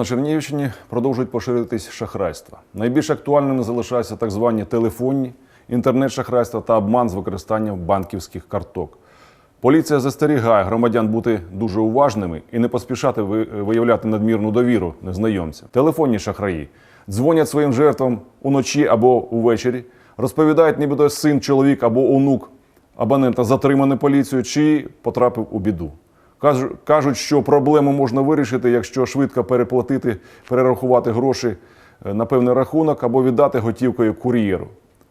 На Чернігівщині продовжують поширитись шахрайства. Найбільш актуальними залишаються так звані телефонні, інтернет-шахрайства та обман з використанням банківських карток. Поліція застерігає громадян бути дуже уважними і не поспішати виявляти надмірну довіру незнайомцям. Телефонні шахраї дзвонять своїм жертвам уночі або увечері, розповідають, нібито син, чоловік або онук абонента затриманий поліцією чи потрапив у біду. Кажу- Кажуть, що проблему можна вирішити, якщо швидко переплатити, перерахувати гроші е, на певний рахунок або віддати готівкою кур'єру.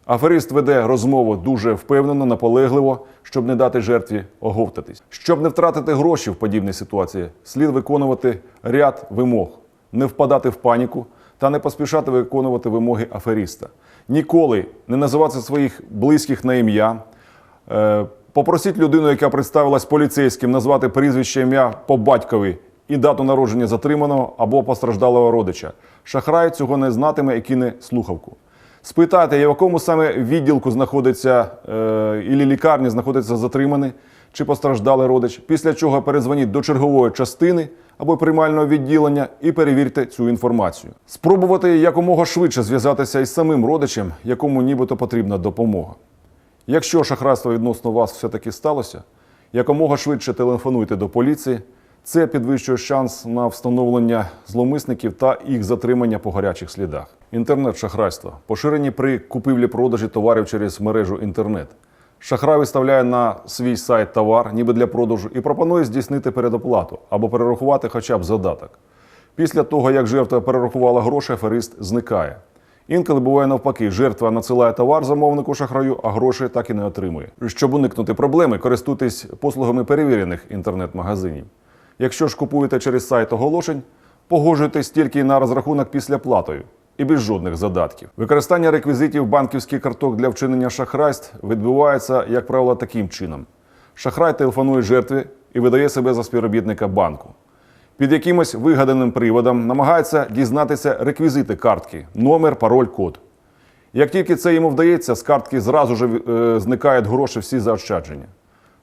Аферист веде розмову дуже впевнено, наполегливо, щоб не дати жертві оговтатись. Щоб не втратити гроші в подібній ситуації, слід виконувати ряд вимог, не впадати в паніку та не поспішати виконувати вимоги афериста. Ніколи не називати своїх близьких на ім'я. Попросіть людину, яка представилась поліцейським, назвати прізвище ім'я по батькові і дату народження затриманого або постраждалого родича. Шахрай цього не знатиме і кине слухавку. Спитайте, в якому саме відділку знаходиться е, і лікарні знаходиться затриманий чи постраждалий родич, після чого перезвоніть до чергової частини або приймального відділення і перевірте цю інформацію. Спробувати якомога швидше зв'язатися із самим родичем, якому нібито потрібна допомога. Якщо шахрайство відносно вас все-таки сталося, якомога швидше телефонуйте до поліції. Це підвищує шанс на встановлення зловмисників та їх затримання по гарячих слідах. Інтернет-шахрайство поширені при купівлі-продажі товарів через мережу інтернет. Шахрай виставляє на свій сайт товар, ніби для продажу, і пропонує здійснити передоплату або перерахувати хоча б задаток. Після того, як жертва перерахувала гроші, аферист зникає. Інколи буває навпаки, жертва надсилає товар замовнику шахраю, а гроші так і не отримує. Щоб уникнути проблеми, користуйтесь послугами перевірених інтернет-магазинів. Якщо ж купуєте через сайт оголошень, погоджуйтесь тільки на розрахунок після платою і без жодних задатків. Використання реквізитів банківських карток для вчинення шахрайств відбувається, як правило, таким чином: шахрай телефонує жертві і видає себе за співробітника банку під якимось вигаданим приводом намагається дізнатися реквізити картки, номер, пароль, код. Як тільки це йому вдається, з картки зразу ж е, зникають гроші всі заощадження.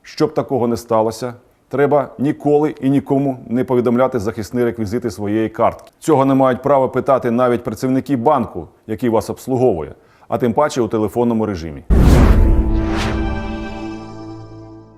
Щоб такого не сталося, треба ніколи і нікому не повідомляти захисні реквізити своєї картки. Цього не мають права питати навіть працівники банку, який вас обслуговує, а тим паче у телефонному режимі.